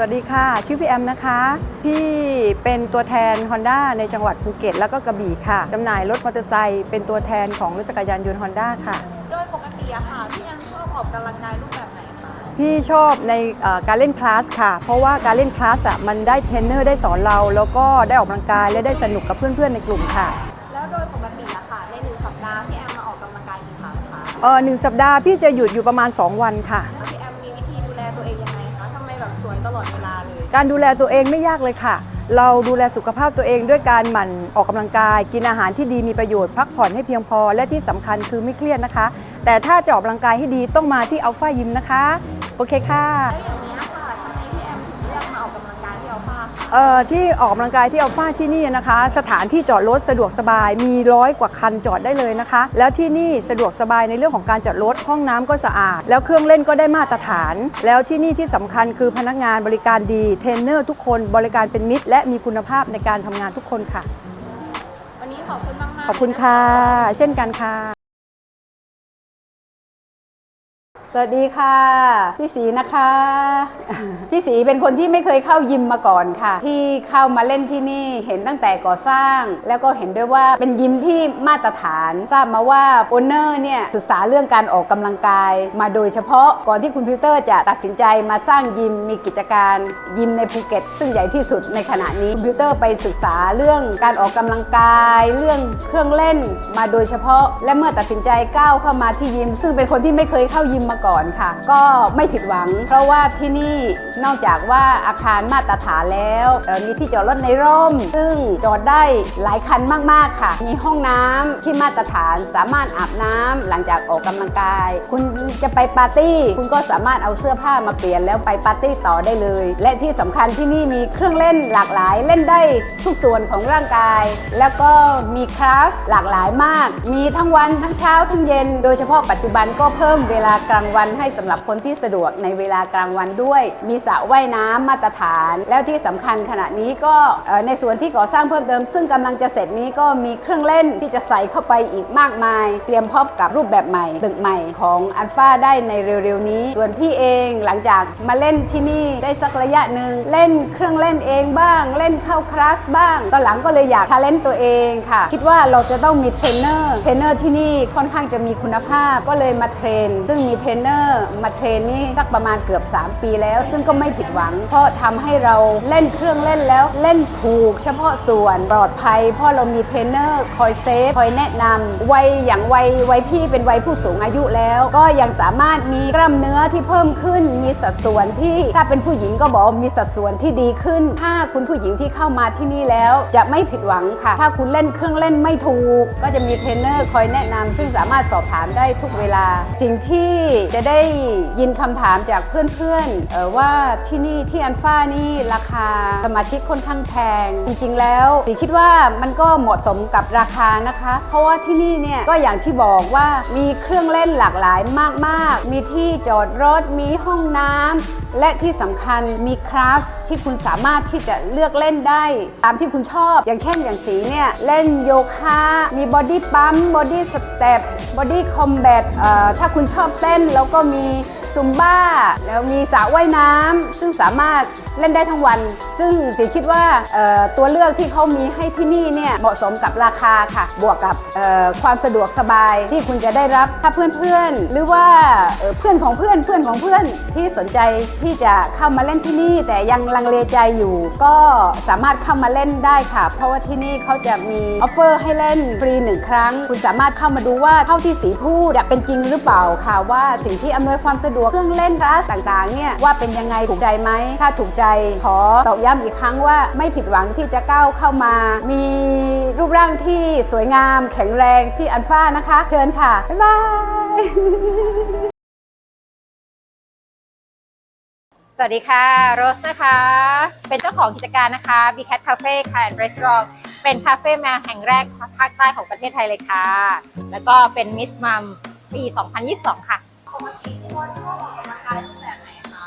สวัสดีค่ะ ชื่อพี่แอมนะคะพี่เป็นตัวแทน Honda ในจังหวัดภูเก็ต แล้วก็กระบี่ค่ะจำหน่ายรถมอเตอร์ไซค์เป็นตัวแทนของรถจักรยานยนต์ Honda ค่ะ โดยปกติอะค่ะพี่แอมชอบออกกำลังกายรูปแบบไหนคะพี่ชอบในเอ่อการเล่นคลาสค่ะ เพราะว่าการเล่นคลาสอะมันได้เทรนเนอร์ได้สอนเรา แล้วก็ได้ออกกำลังกายและได้สนุกกับเพื่อนๆในกลุ่มค่ะแล้วโดยปกติอะค่ะ ในหนึ่งสัปดาห์พี่แอมมาออกกำลังกายกี่ครั้งคะเออหนึ่งสัปดาห์พี่จะหยุดอยู่ประมาณ 2 วันค่ะ แล้วพี่แอม ลอดเวลาเลย การดูแลตัวเองไม่ยากเลยค่ะ เราดูแลสุขภาพตัวเองด้วยการหมั่นออกกำลังกาย กินอาหารที่ดีมีประโยชน์พักผ่อนให้เพียงพอ และที่สำคัญคือไม่เครียดนะคะ แต่ถ้าจะออกกำลังกายให้ดีต้องมาที่อัลฟายิมนะคะ โอเคค่ะ ที่ออกกำลังกายที่อัลฟาที่นี่นะคะ สถานที่จอดรถสะดวกสบายมีร้อยกว่าคันจอดได้เลยนะคะ แล้วที่นี่สะดวกสบายในเรื่องของการจอดรถห้องน้ำก็สะอาด แล้วเครื่องเล่นก็ได้มาตรฐาน แล้วที่นี่ที่สำคัญคือพนักงานบริการดีเทรนเนอร์ทุกคนบริการเป็นมิตร และมีคุณภาพในการทำงานทุกคนค่ะ วันนี้ขอบคุณมากๆขอบคุณค่ะ เช่นกันค่ะ สวัสดีค่ะ พี่สีนะคะ พี่สีเป็นคนที่ไม่เคยเข้ายิมมาก่อนค่ะ ที่เข้ามาเล่นที่นี่เห็นตั้งแต่ก่อสร้าง แล้วก็เห็นด้วยว่าเป็นยิมที่มาตรฐาน ทราบมาว่าโอนเนอร์เนี่ยศึกษาเรื่องการออกกำลังกาย มาโดยเฉพาะก่อนที่คุณพิวเตอร์จะตัดสินใจมาสร้างยิมมีกิจการยิมในภูเก็ต ซึ่งใหญ่ที่สุดในขณะนี้คุณพิวเตอร์ไปศึกษาเรื่องการออกกำลังกาย เรื่องเครื่องเล่นมาโดยเฉพาะ และเมื่อตัดสินใจก้าวเข้ามาที่ยิม ซึ่งเป็นคนที่ไม่เคยเข้ายิมมาก่อนค่ะ ก็ไม่ผิดหวัง เพราะว่าที่นี่นอกจากว่าอาคารมาตรฐานแล้วมีที่จอดรถในร่ม ซึ่งจอดได้หลายคันมากๆค่ะ มีห้องน้ำที่มาตรฐานสามารถอาบน้ำหลังจากออกกำลังกาย คุณจะไปปาร์ตี้ คุณก็สามารถเอาเสื้อผ้ามาเปลี่ยนแล้วไปปาร์ตี้ต่อได้เลย และที่สำคัญที่นี่มีเครื่องเล่นหลากหลายเล่นได้ทุกส่วนของร่างกาย แล้วก็มีคลาสหลากหลายมาก มีทั้งวันทั้งเช้าทั้งเย็น โดยเฉพาะปัจจุบันก็เพิ่มเวลากลางวันให้สำหรับคนที่สะดวกในเวลากลางวันด้วย มีสระว่ายน้ำมาตรฐาน แล้วที่สำคัญขณะนี้ก็ในส่วนที่ก่อสร้างเพิ่มเติม ซึ่งกำลังจะเสร็จนี้ก็มีเครื่องเล่นที่จะใส่เข้าไปอีกมากมาย เตรียมพร้อมกับรูปแบบใหม่ ตึกใหม่ของอัลฟาได้ในเร็วๆนี้ ส่วนพี่เองหลังจากมาเล่นที่นี่ได้สักระยะหนึ่งเล่นเครื่องเล่นเองบ้าง เล่นเข้าคลาสบ้างตอนหลังก็เลยอยากทาเลนต์ตัวเองค่ะ คิดว่าเราจะต้องมีเทรนเนอร์เทรนเนอร์ที่นี่ค่อนข้างจะมีคุณภาพก็เลยมาเทรนซึ่งมีเทรนเนอร์มาเทรนนี่สักประมาณเกือบ 3 ปีแล้ว ซึ่งก็ไม่ผิดหวัง เพราะทำให้เราเล่นเครื่องเล่นแล้วเล่นถูกเฉพาะส่วนปลอดภัย เพราะเรามีเทรนเนอร์คอยเซฟคอยแนะนำวัยอย่างวัยวัยพี่เป็นวัยผู้สูงอายุแล้ว ก็ยังสามารถมีกล้ามเนื้อที่เพิ่มขึ้น มีสัดส่วนที่ถ้าเป็นผู้หญิงก็บอกมีสัดส่วนที่ดีขึ้น ถ้าคุณผู้หญิงที่เข้ามาที่นี่แล้วจะไม่ผิดหวังค่ะ ถ้าคุณเล่นเครื่องเล่นไม่ถูก ก็จะมีเทรนเนอร์คอยแนะนำซึ่งสามารถสอบถามได้ทุกเวลา สิ่งที่จะได้ยินคำถามจากเพื่อนๆเออว่าที่นี่ที่อันฟ้านี่ราคาสมาชิกค่อนข้างแพง จริงๆแล้วดิคิดว่ามันก็เหมาะสมกับราคานะคะ เพราะว่าที่นี่เนี่ยก็อย่างที่บอกว่ามีเครื่องเล่นหลากหลายมากๆ มีที่จอดรถมีห้องน้ำและที่สำคัญมีคราฟที่คุณสามารถที่จะเลือกเล่นได้ ตามที่คุณชอบ อย่างเช่นอย่างสีเนี่ยเล่นโยคะมีบอดี้ปั๊มบอดี้สเต็ปบอดี้คอมแบทถ้าคุณชอบเต้นแล้วก็มีซุมบ้า แล้วมีสระว่ายน้ำซึ่งสามารถเล่นได้ทั้งวัน ซึ่งสีคิดว่าเอ่อตัวเลือกที่เขามีให้ที่นี่เนี่ยเหมาะสมกับราคาค่ะ บวกกับเอ่อความสะดวกสบายที่คุณจะได้รับถ้าเพื่อนๆ หรือว่าเเพื่อนของเพื่อนเพื่อนของเพื่อนที่สนใจที่จะเข้ามาเล่นที่นี่ แต่ยังลังเลใจอยู่ ก็สามารถเข้ามาเล่นได้ค่ะ เพราะว่าที่นี่เขาจะมีออฟเฟอร์ให้เล่นฟรีหนึ่งครั้ง คุณสามารถเข้ามาดูว่าเท่าที่สีพูดจะเป็นจริงหรือเปล่าค่ะว่าสิ่งที่อำนวยความสะดวกเครื่องเล่นคลาสต่างๆเนี่ยว่าเป็นยังไงถูกใจไหมถ้าถูกใจขอตอกย้ำอีกครั้งว่าไม่ผิดหวังที่จะก้าวเข้ามา มีรูปร่างที่สวยงาม แข็งแรงที่อันฟ้านะคะ เชิญค่ะ บ๊ายบายสวัสดีค่ะ โรสนะคะ เป็นเจ้าของกิจการนะคะ b Cat Cafe ค่ะ and Restaurant เป็นคาเฟ่แมวแห่งแรกภาคใต้ของประเทศไทยเลยค่ะ แล้วก็เป็นมิสมัมปี 2022 ค่ะ ปกติที่ว่าชอบออกกำลังกายรูปแบบไหนคะ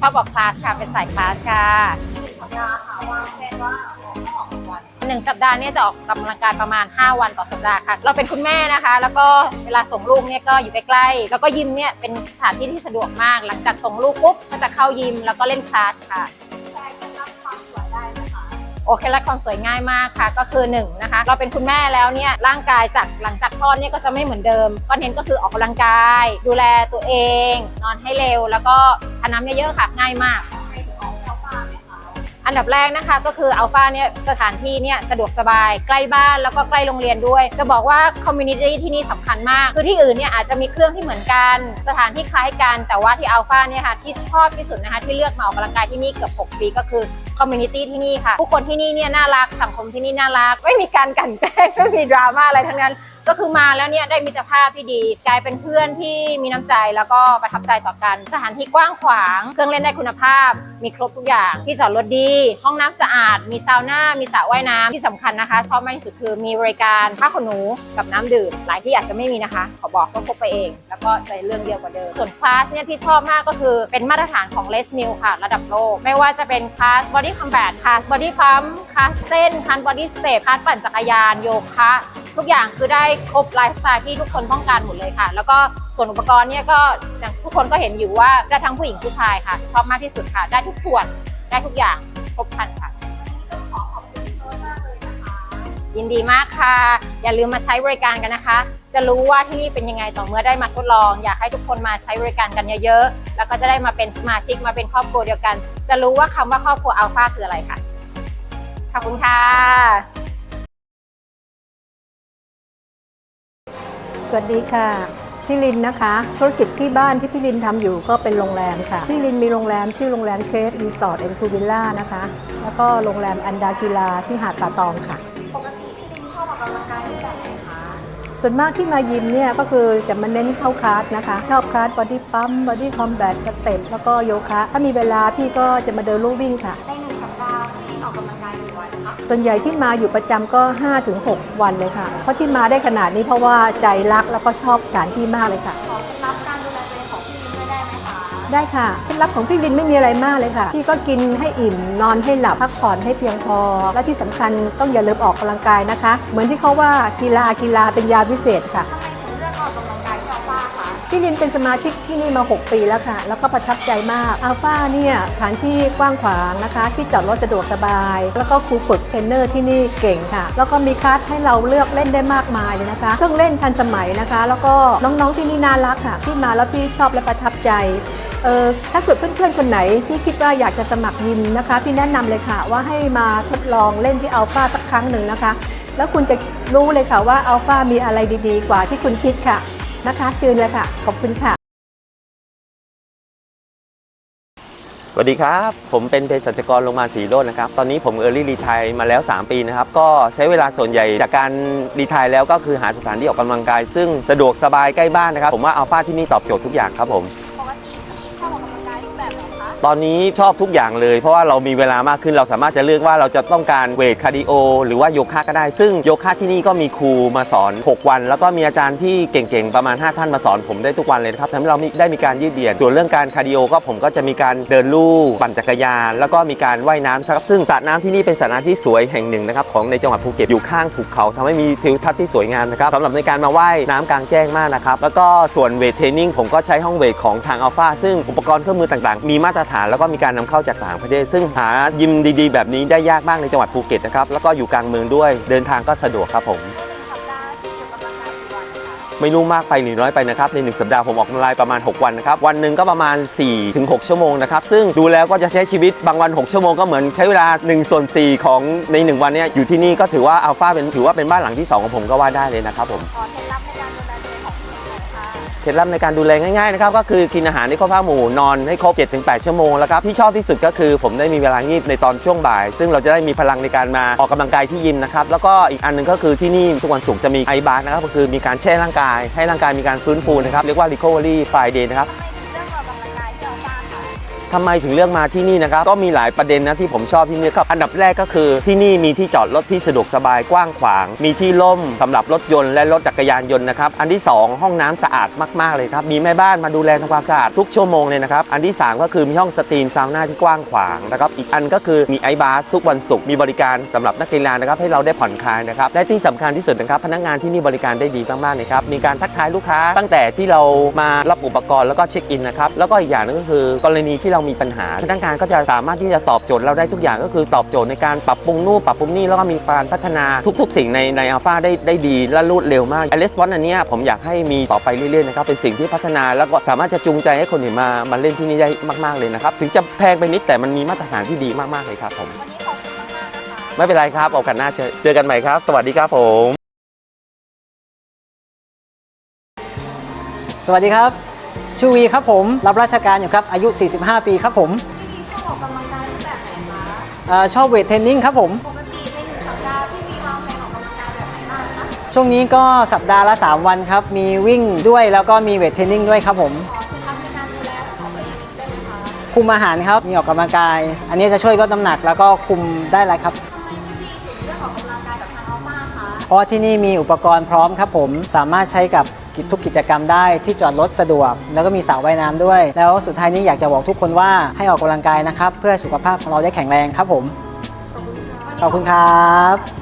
ชอบออกคลาสค่ะเป็นสายคลาสค่ะหนึ่งสัปดาห์ค่ะวางแผนว่าออกต้องออกกี่วันหนึ่งสัปดาห์เนี่ยจะออกกำลังกายประมาณ 5 วันต่อสัปดาห์ค่ะ เราเป็นคุณแม่นะคะ แล้วก็เวลาส่งลูกเนี่ยก็อยู่ใกล้ๆแล้วก็ยิมเนี่ยเป็นสถานที่ที่สะดวกมาก หลังจากส่งลูกปุ๊บก็จะเข้ายิมแล้วก็เล่นคลาสค่ะ เคและความสวยง่ายมากค่ะ ก็คือ1นงนะคะ เราเป็นคุณแม่แล้วเนี่ยร่างกายจากหลังจากคลอดเนี่ยก็จะไม่เหมือนเดิมก็เน้นก็คือออกกำลังกาย ดูแลตัวเอง นอนให้เร็ว แล้วก็ทานน้ำเยอะๆค่ะง่ายมาก อันดับแรกนะคะก็คืออัลฟาเนี่ยสถานที่เนี่ยสะดวกสบายใกล้บ้านแล้วก็ใกล้โรงเรียนด้วย จะบอกว่าคอมมูนิตี้ที่นี่สำคัญมาก คือที่อื่นเนี่ยอาจจะมีเครื่องที่เหมือนกัน สถานที่คล้ายกัน แต่ว่าที่อัลฟาเนี่ยค่ะที่ชอบที่สุดนะคะที่เลือกมาออกกำลังกายที่นี่เกือบ 6 ปีก็คือคอมมูนิตี้ที่นี่ค่ะผู้คนที่นี่เนี่ยน่ารักสังคมที่นี่น่ารัก ไม่มีการกันแกล้งไม่มีดราม่าอะไรทั้งนั้น ก็คือมาแล้วเนี่ยได้มิตรภาพที่ดี กลายเป็นเพื่อนที่มีน้ำใจแล้วก็ประทับใจต่อกัน สถานที่กว้างขวาง เครื่องเล่นได้คุณภาพ มีครบทุกอย่าง ที่จอดรถดี ห้องน้ำสะอาด มีซาวน่า มีสระว่ายน้ำที่สำคัญนะคะ ชอบมากที่สุดคือมีบริการผ้าขนหนูกับน้ำดื่ม หลายที่อาจจะไม่มีนะคะ ขอบอกก็พกไปเอง แล้วก็จเรื่องเดียวกว่าเดิม ส่วนคลาสเนี่ยที่ชอบมากก็คือเป็นมาตรฐานของเลสมิลค่ะ ระดับโลก ไม่ว่าจะเป็นคลาสบอดี้คอมแบทคลาสบอดี้พัมคลาสเต้นคลาสบอดี้สเตปคลาสปั่นจักรยานโยคะ ทุกอย่างคือได้ครบไลฟ์สไตล์ที่ทุกคนต้องการหมดเลยค่ะ แล้วก็ส่วนอุปกรณ์เนี่ยก็ทุกคนก็เห็นอยู่ว่าได้ทั้งผู้หญิงผู้ชายค่ะชอบมากที่สุดค่ะ ได้ทุกส่วนได้ทุกอย่างครบคันค่ะขอขอบคุณพี่โน้ตมากเลยนะคะยินดีมากค่ะ อย่าลืมมาใช้บริการกันนะคะ จะรู้ว่าที่นี่เป็นยังไงต่อเมื่อได้มาทดลอง อยากให้ทุกคนมาใช้บริการกันเยอะๆ แล้วก็จะได้มาเป็นสมาชิกมาเป็นครอบครัวเดียวกัน จะรู้ว่าคำว่าครอบครัวอัลฟาคืออะไรค่ะ ขอบคุณค่ะ สวัสดีค่ะพี่ลินนะคะ ธุรกิจที่บ้านที่พี่ลินทำอยู่ก็เป็นโรงแรมค่ะพี่ลินมีโรงแรมชื่อโรงแรมเคสรีสอร์ทแอนด์พูวิลล่านะคะ แล้วก็โรงแรมอันดากิลาที่หาดป่าตองค่ะ ปกติพี่ลินชอบออกกำลังกายรูปแบบไหนคะ ส่วนมากที่มายิมเนี่ยก็คือจะมาเน้นเข้าคลาสนะคะ ชอบคลาสบอดี้ปั๊มบอดี้คอมแบทสเต็ปแล้วก็โยคะ ถ้ามีเวลาพี่ก็จะมาเดินลู่วิ่งค่ะ ในหนึ่งสัปดาห์พี่ลินออกกำลังกายกี่วันคะส่วนใหญ่ที่มาอยู่ประจำก็ 5-6 วันเลยค่ะ เพราะที่มาได้ขนาดนี้เพราะว่าใจรักแล้วก็ชอบสถานที่มากเลยค่ะ ขอเคล็ดลับการ ได้ค่ะเคล็ดลับของพี่ลินไม่มีอะไรมากเลยค่ะ พี่ก็กินให้อิ่ม นอนให้หลับพักผ่อนให้เพียงพอ และที่สำคัญต้องอย่าลืมออกกำลังกายนะคะ เหมือนที่เขาว่ากีฬากีฬาเป็นยาวิเศษค่ะทำไมถึงเลือกออกกำลังกายที่อัลฟาคะพี่ลินเป็นสมาชิกที่นี่มา 6 ปีแล้วค่ะ แล้วก็ประทับใจมากอัลฟาเนี่ยสถานที่กว้างขวางนะคะ ที่จอดรถสะดวกสบาย แล้วก็ครูฝึกเทรนเนอร์ที่นี่เก่งค่ะ แล้วก็มีคลาสให้เราเลือกเล่นได้มากมายเลยนะคะ เครื่องเล่นทันสมัยนะคะ แล้วก็น้องๆที่นี่น่ารักค่ะ ที่มาแล้วพี่ชอบและประทับใจ เออถ้าเกิดเพื่อนๆ คนไหนที่คิดว่าอยากจะสมัครยิมนะคะ พี่แนะนำเลยค่ะว่าให้มาทดลองเล่นที่อัลฟาสักครั้งหนึ่งนะคะ แล้วคุณจะรู้เลยค่ะว่าอัลฟามีอะไรดีๆ กว่าที่คุณคิดค่ะนะคะเชิญเลยค่ะ ขอบคุณค่ะสวัสดีครับ ผมเป็นเภสัชกรโรงพยาบาลศรีโรจน์นะครับ ตอนนี้ผมเออร์ลี่รีทายมาแล้ว 3 ปีนะครับ ก็ใช้เวลาส่วนใหญ่จากการรีทายแล้วก็คือหาสถานที่ออกกำลังกาย ซึ่งสะดวกสบายใกล้บ้านนะครับ ผมว่าอัลฟาที่นี่ตอบโจทย์ทุกอย่างครับผม ตอนนี้ชอบทุกอย่างเลย เพราะว่าเรามีเวลามากขึ้นเราสามารถจะเลือกว่าเราจะต้องการเวทคาร์ดิโอหรือว่าโยคะก็ได้ ซึ่งโยคะที่นี่ก็มีครูมาสอน 6 วัน แล้วก็มีอาจารย์ที่เก่งๆ ประมาณ 5 ท่านมาสอนผมได้ทุกวันเลยนะครับทำให้เราได้มีการยืดเหยียดส่วนเรื่องการคาร์ดิโอก็ผมก็จะมีการเดินลู่ปั่นจักรยาน แล้วก็มีการว่ายน้ำครับซึ่งสระน้ำที่นี่เป็นสระน้ำที่สวยแห่งหนึ่งนะครับของในจังหวัดภูเก็ตอยู่ข้างภูเขาทำให้มีทิวทัศน์ที่สวยงามนะครับสำหรับในการมาว่ายน้ำกลางแจ้งมากนะครับแล้วก็ส่วนเวทเทรนนิ่งผมก็ใช้ห้องเวทของทางอัลฟาซึ่งอุปกรณ์เครื่องมือต่างๆ มีมาตรฐานแล้วก็มีการนำเข้าจากต่างประเทศ ซึ่งหายิมดีๆ แบบนี้ได้ยากมากในจังหวัดภูเก็ตนะครับ แล้วก็อยู่กลางเมืองด้วย เดินทางก็สะดวกครับผมในหนึ่งสัปดาห์พี่ออกกำลังกายกี่วันคะไม่รู้มากไปหรือน้อยไปนะครับ ใน 1 สัปดาห์ผมออกกำลังกายประมาณ 6 วันนะครับ วันหนึ่งก็ประมาณ 4-6 ชั่วโมงนะครับ ซึ่งดูแล้วก็จะใช้ชีวิตบางวัน 6 ชั่วโมงก็เหมือนใช้เวลา1ส่วน4ของใน 1 วันเนี้ยอยู่ที่นี่ก็ถือว่าอัลฟาเป็นถือว่าเป็นบ้านหลังที่ 2 ของผมก็ว่าได้เลยนะครับผมขอเคล็ดลับในการดูแลตัวเองของพี่ลินหน่อยค่ะ เคล็ดลับในการดูแลง่ายๆนะครับก็คือกินอาหารให้ครบห้าหมู่นอนให้ครบ 7-8 ชั่วโมงแล้วครับที่ชอบที่สุดก็คือผมได้มีเวลางีบในตอนช่วงบ่าย ซึ่งเราจะได้มีพลังในการมาออกกำลังกายที่ยิมนะครับแล้วก็อีกอันหนึงก็คือที่นี่ทุกวันศุกร์จะมีไอบาร์นะครับก็คือมีการแช่ร่างกาย ให้ร่างกายมีการฟื้นฟูนะครับเรียกว่า recovery Friday นะครับ ทำไมถึงเลือกออกกำลังกาไมถึงเลือกมาที่นี่นะครับ ก็มีหลายประเด็นนะที่ผมชอบที่นี่ครับ อันดับแรกก็คือที่นี่มีที่จอดรถที่สะดวกสบายกว้างขวาง มีที่ร่มสำหรับรถยนต์และรถจักรยานยนต์นะครับ อันที่ 2 ห้องน้ำสะอาดมากๆเลยครับ มีแม่บ้านมาดูแลทำความสะอาดทุกชั่วโมงเลยนะครับ อันที่ 3 ก็คือมีห้องสตรีมซาวน่าที่กว้างขวางนะครับ อีกอันก็คือมีไอบาร์ทุกวันศุกร์ มีบริการสำหรับนักกีฬานะครับให้เราได้ผ่อนคลายนะครับ และที่สำคัญที่สุดนะครับพนักงานที่นี่บริการได้ดีมากๆนะครับ มีการทักทายลูกค้าตั้งแต่ที่เรามารับอุปกรณ์แล้วก็เช็คอินนะครับ แล้วก็อีกอย่างนึงก็คือกรณีที่เรามีปัญหาพนักงานก็จะสามารถที่จะตอบโจทย์เราได้ทุกอย่างก็คือตอบโจทย์ในการปรับปรุงนู่นปรับปรุงนี่แล้วก็มีการพัฒนาทุก ๆ สิ่งในในอัลฟาได้ได้ดีและรวดเร็วมากไอเลสวอนอันเนี้ยผมอยากให้มีต่อไปเรื่อยๆนะครับเป็นสิ่งที่พัฒนาแล้วก็สามารถจะจูงใจให้คนอื่นมามาเล่นที่นี่ได้มาก ๆเลยนะครับถึงจะแพงไปนิดแต่มันมีมาตรฐานที่ดีมากๆเลยครับผมวันนี้ขอบคุณมากๆนะคะไม่เป็นไรครับโอกาสหน้าเจอเจอกันใหม่ครับ สวัสดีครับผม สวัสดีครับ ชูวีครับผม รับราชการอยู่ครับ อายุ 45 ปีครับผมพี่ชอบออกกำลังกายรูปแบบไหนคะเออชอบเวทเทรนนิ่งครับผม ปกติในหนึ่งสัปดาห์พี่มีวางแผนออกกำลังกายแบบไหนบ้างคะช่วงนี้ก็สัปดาห์ละ 3 วันครับ มีวิ่งด้วยแล้วก็มีเวทเทรนนิ่งด้วยครับผม ขอเคล็ดลับในการดูแลของตัวเองได้ไหมคะคุมอาหารครับ มีออกกำลังกาย อันนี้จะช่วยลดน้ำหนักแล้วก็คุมได้หลายครับ ทำไมพี่พีถึงเลือกออกกำลังกายแบบทางอัลฟาคะเพราะว่าที่นี่มีอุปกรณ์พร้อมครับผม สามารถใช้กับ กิจทุกกิจกรรมได้ที่จอดรถสะดวก แล้วก็มีสระว่ายน้ำด้วย แล้วสุดท้ายนี้อยากจะบอกทุกคนว่าให้ออกกำลังกายนะครับ เพื่อสุขภาพของเราได้แข็งแรงครับผม ขอบคุณครับ